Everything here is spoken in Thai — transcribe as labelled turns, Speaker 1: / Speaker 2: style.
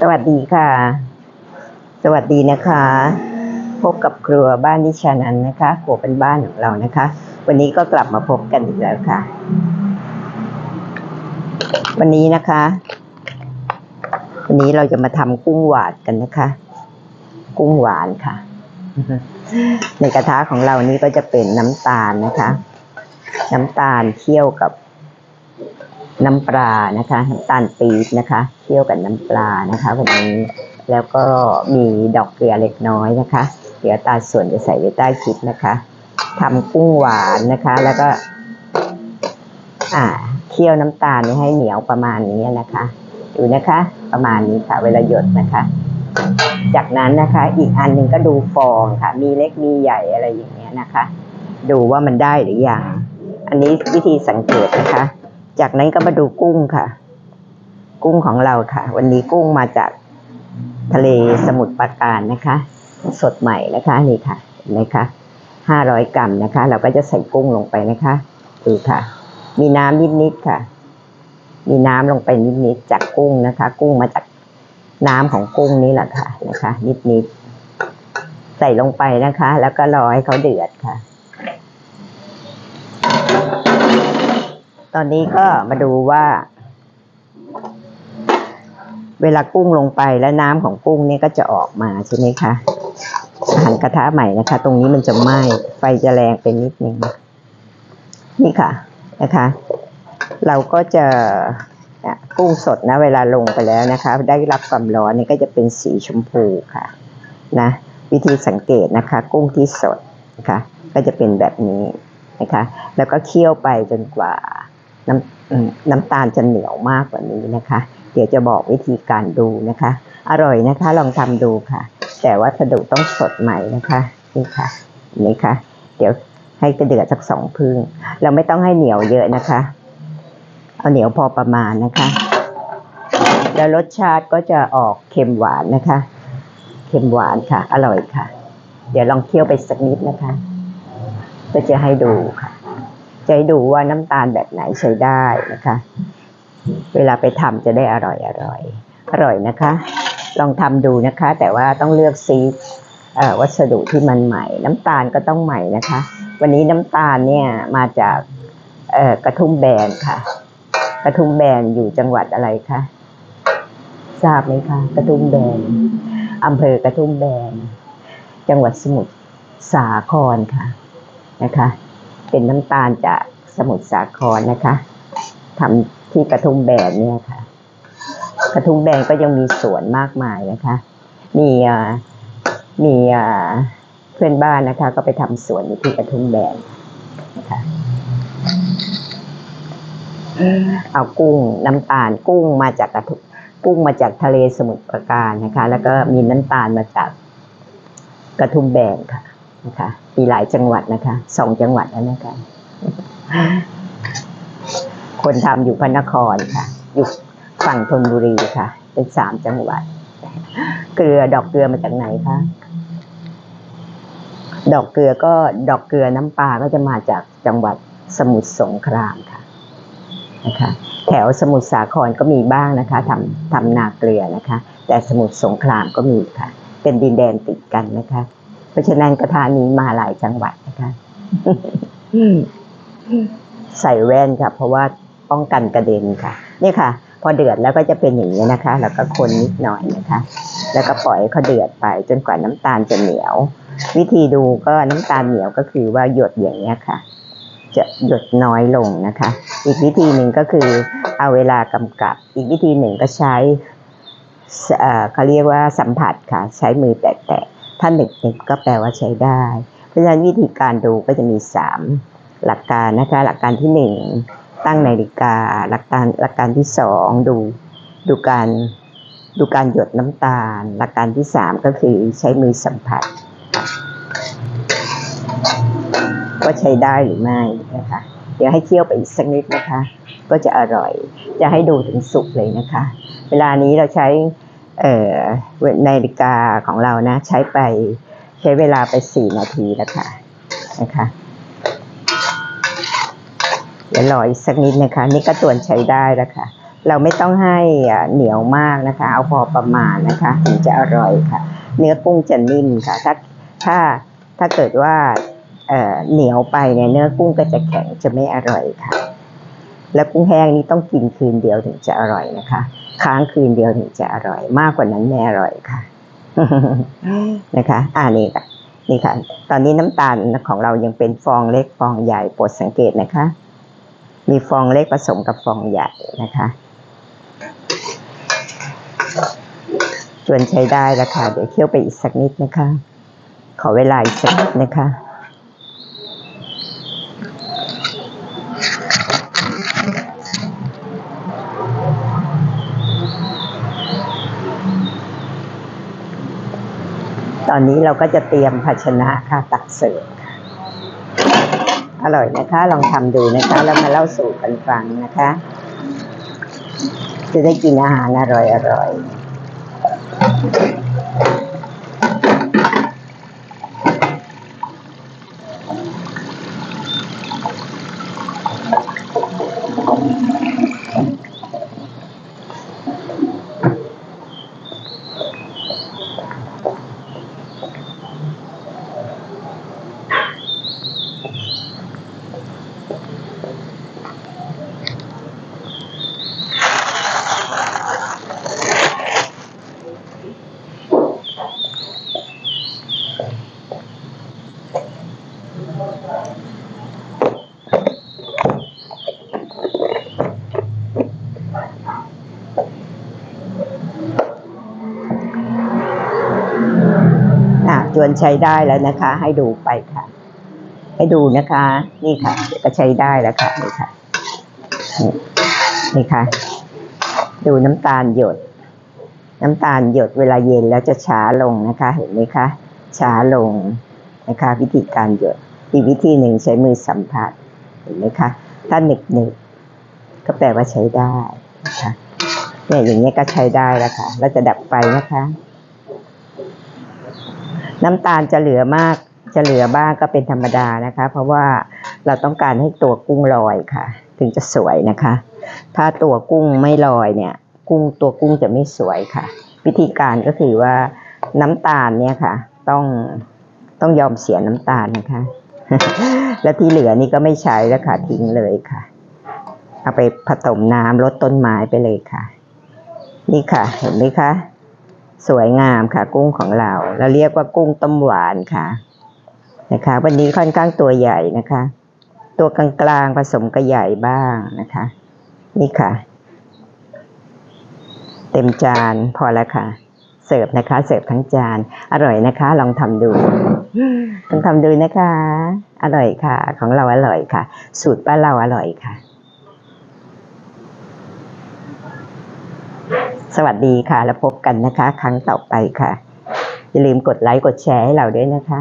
Speaker 1: สวัสดีค่ะ สวัสดีนะคะ พบกับครัวบ้านนิชานันนะคะครัวเป็นบ้านของเรานะคะ วันนี้ก็กลับมาพบกันอีกแล้วค่ะ วันนี้นะคะ วันนี้เราจะมาทำกุ้งหวานกันนะคะ กุ้งหวานค่ะ ในกระทะของเรานี้ก็จะเป็นน้ำตาลนะคะ น้ำตาลเคี่ยวกับ น้ำปลานะคะน้ำตาลปี๊บนะคะเคี่ยวกับน้ำปลานะคะ วันนี้แล้วก็มีดอกเกลือเล็กน้อยนะคะ เดี๋ยวตาส่วนจะใส่ไว้ใต้คลิปนะคะทำกุ้งหวานนะคะ แล้วก็ อ่าเคี่ยวน้ำตาลให้เหนียวประมาณนี้นะคะดูนะคะ ประมาณนี้ค่ะ เวลาหยดนะคะ จากนั้นนะคะ อีกอันหนึ่งก็ดูฟองค่ะ มีเล็กมีใหญ่อะไรอย่างเงี้ยนะคะ ดูว่ามันได้หรือยังอันนี้วิธีสังเกตนะคะ จากนั้นก็มาดูกุ้งค่ะ กุ้งของเราค่ะ วันนี้กุ้งมาจากทะเลสมุทรปราการนะคะ สดใหม่นะคะนี่ค่ะเห็นไหมคะห้าร้อยกรัมนะคะ เราก็จะใส่กุ้งลงไปนะคะดูค่ะ มีน้ำนิดๆค่ะ มีน้ำลงไปนิดๆจากกุ้งนะคะ กุ้งมาจากน้ำของกุ้งนี่แหละค่ะนะคะ นิดๆใส่ลงไปนะคะ แล้วก็รอให้เขาเดือดค่ะ ตอนนี้ก็มาดูว่า เวลากุ้งลงไปแล้วน้ำของกุ้งเนี่ยก็จะออกมาใช่ไหมคะหันกระทะใหม่นะคะ ตรงนี้มันจะไหม้ไฟจะแรงไปนิดนึงนี่ค่ะนะคะ เราก็จะกุ้งสดนะเวลาลงไปแล้วนะคะ ได้รับความร้อนนี่ก็จะเป็นสีชมพูค่ะนะวิธีสังเกตนะคะ กุ้งที่สดนะคะก็จะเป็นแบบนี้นะคะ แล้วก็เคี่ยวไปจนกว่า น้ำน้ำตาลจะเหนียวมากกว่านี้นะคะ เดี๋ยวจะบอกวิธีการดูนะคะ อร่อยนะคะลองทำดูค่ะ แต่วัสดุต้องสดใหม่นะคะนี่ค่ะนไหมคะเดี๋ยวให้กระเดือดสักสองพึ่ง เราไม่ต้องให้เหนียวเยอะนะคะ เอาเหนียวพอประมาณนะคะ แล้วรสชาติก็จะออกเค็มหวานนะคะ เค็มหวานค่ะ อร่อยค่ะ เดี๋ยวลองเคี่ยวไปสักนิดนะคะ ก็จะให้ดูค่ะ จะให้ดูว่าน้ำตาลแบบไหนใช้ได้นะคะ เวลาไปทำจะได้อร่อยอร่อยอร่อยนะคะ ลองทำดูนะคะ แต่ว่าต้องเลือกซีเอ่อวัสดุที่มันใหม่ น้ำตาลก็ต้องใหม่นะคะ วันนี้น้ำตาลเนี่ยมาจากกระทุ่มแบนค่ะ กระทุ่มแบนอยู่จังหวัดอะไรคะทราบไหมคะกระทุ่มแบนอำเภอกระทุ่มแบน จังหวัดสมุทรสาครค่ะนะคะ เป็นน้ำตาลจากสมุทรสาครนะคะทำที่กระทุ่มแบนเนี่ยค่ะ กระทุ่มแบนก็ยังมีสวนมากมายนะคะ มีมีเพื่อนบ้านนะคะ ก็ไปทำสวนอยู่ที่กระทุ่มแบนนะคะเอากุ้งน้ำตาลกุ้งมาจากกระทุ่มกุ้งมาจากทะเลสมุทรปราการนะคะ แล้วก็มีน้ำตาลมาจากกระทุ่มแบนค่ะ นะคะมีหลายจังหวัดนะคะสองจังหวัดแล้วนะคะ คนทำอยู่พระนครค่ะ อยู่ฝั่งธนบุรีค่ะ เป็นสามจังหวัด เกลือดอกเกลือมาจากไหนคะดอกเกลือก็ดอกเกลือน้ำปลาก็จะมาจากจังหวัดสมุทรสงครามค่ะนะคะแถวสมุทรสาครก็มีบ้างนะคะทำทำนาเกลือนะคะ แต่สมุทรสงครามก็มีค่ะ เป็นดินแดนติดกันนะคะ ราะฉะนั้นกระทานี้มาหลายจังหวัดนะคะใส่แว่นค่ะ เพราะว่าป้องกันกระเด็นค่ะ นี่ค่ะ พอเดือดแล้วก็จะเป็นอย่างนี้นะคะ แล้วก็คนนิดหน่อยนะคะ แล้วก็ปล่อยเขาเดือดไปจนกว่าน้ำตาลจะเหนียว วิธีดูก็น้ำตาลเหนียวก็คือว่าหยดอย่างนี้ค่ะ จะหยดน้อยลงนะคะ อีกวิธีหนึ่งก็คือเอาเวลากำกับ อีกวิธีหนึ่งก็ใช้เออเขาเรียกว่าสัมผัสค่ะ ใช้มือแตะ ถ้าหนึบนึก็แปลว่าใช้ได้ เพราะฉะนั้นวิธีการดูก็จะมีสามหลักการนะคะ หลักการที่หนึ่งตั้งนาฬิกา หลักการหลักการที่สองดูดูการดูการหยดน้ำตาล หลักการที่สามก็คือใช้มือสัมผัสว่าใช้ได้หรือไม่นะคะ เดี๋ยวให้เคี่ยวไปอีกสักนิดนะคะ ก็จะอร่อย จะให้ดูถึงสุกเลยนะคะ เวลานี้เราใช้ นาฬิกาของเรานะ ใช้ไปใช้เวลาไปสี่นาทีแล้วค่ะนะคะเดี๋ยวรออีกสักนิดนะคะ นี่ก็ตวนใช้ได้แล้วค่ะ เราไม่ต้องให้อะเหนียวมากนะคะ เอาพอประมาณนะคะ ถึงจะอร่อยค่ะ เนื้อกุ้งจะนิ่มค่ะ ถ้าถ้าถ้าเกิดว่าเอ่อเหนียวไปเนี่ยเนื้อกุ้งก็จะแข็งจะไม่อร่อยค่ะ แล้วกุ้งแห้งนี่ต้องกินคืนเดียวถึงจะอร่อยนะคะ ค้างคืนเดียวถึงจะอร่อย มากกว่านั้นไม่อร่อยค่ะ นะคะ อ่านี่ค่ะนี่ค่ะ ตอนนี้น้ำตาลของเรายังเป็นฟองเล็กฟองใหญ่โปรดสังเกตนะคะ มีฟองเล็กผสมกับฟองใหญ่นะคะจวนใช้ได้แล้วค่ะ เดี๋ยวเคี่ยวไปอีกสักนิดนะคะ ขอเวลาอีกสักนิดนะคะ ตอนนี้เราก็จะเตรียมภาชนะค่ะตักเสิร์ฟอร่อยนะคะ ลองทำดูนะคะ แล้วมาเล่าสู่กันฟังนะคะ จะได้กินอาหารอร่อยอร่อย จวนใช้ได้แล้วนะคะ ให้ดูไปค่ะ ให้ดูนะคะ นี่ค่ะก็ใช้ได้แล้วค่ะนี่ค่ะนี่นี่ค่ะ ดูน้ำตาลหยด น้ำตาลหยดเวลาเย็นแล้วจะช้าลงนะคะ เห็นไหมคะช้าลงนะคะ วิธีการหยดอีกวิธีหนึ่งใช้มือสัมผัสเห็นไหมคะถ้าหนึบหนึบก็แปลว่าใช้ได้นะคะเนี่ยอย่างนี้ก็ใช้ได้แล้วค่ะ เราจะดับไฟนะคะ น้ำตาลจะเหลือมากจะเหลือบ้างก็เป็นธรรมดานะคะ เพราะว่าเราต้องการให้ตัวกุ้งลอยค่ะ ถึงจะสวยนะคะ ถ้าตัวกุ้งไม่ลอยเนี่ย กุ้งตัวกุ้งจะไม่สวยค่ะ วิธีการก็คือว่าน้ำตาลเนี่ยค่ะ ต้องต้องยอมเสียน้ำตาลนะคะ แล้วที่เหลือนี่ก็ไม่ใช้แล้วค่ะทิ้งเลยค่ะ เอาไปผสมน้ำลดต้นไม้ไปเลยค่ะ นี่ค่ะ เห็นไหมคะ สวยงามค่ะ กุ้งของเรา เราเรียกว่ากุ้งต้มหวานค่ะนะคะ วันนี้ค่อนข้างตัวใหญ่นะคะ ตัวกลางๆผสมกับใหญ่บ้างนะคะ นี่ค่ะ เต็มจานพอแล้วค่ะเสิร์ฟนะคะ เสิร์ฟทั้งจาน อร่อยนะคะ ลองทำดูลองทำดูนะคะ อร่อยค่ะ ของเราอร่อยค่ะ สูตรป้าเราอร่อยค่ะ สวัสดีค่ะ แล้วพบกันนะคะ ครั้งต่อไปค่ะ อย่าลืมกดไลค์กดแชร์ให้เราด้วยนะคะ